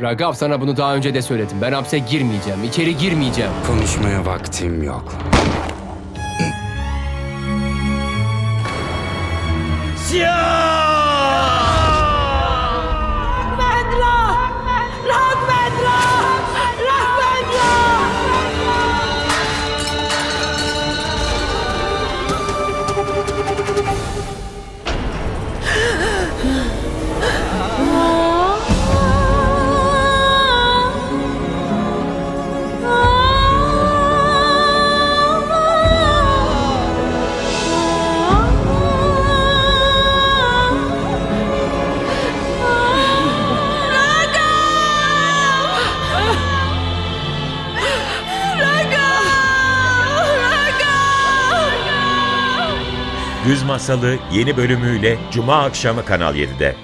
Ragav sana bunu daha önce de söyledim. Ben hapse girmeyeceğim. içeri girmeyeceğim. Konuşmaya vaktim yok. Raghvendra! Güz Masalı yeni bölümüyle Cuma akşamı Kanal 7'de.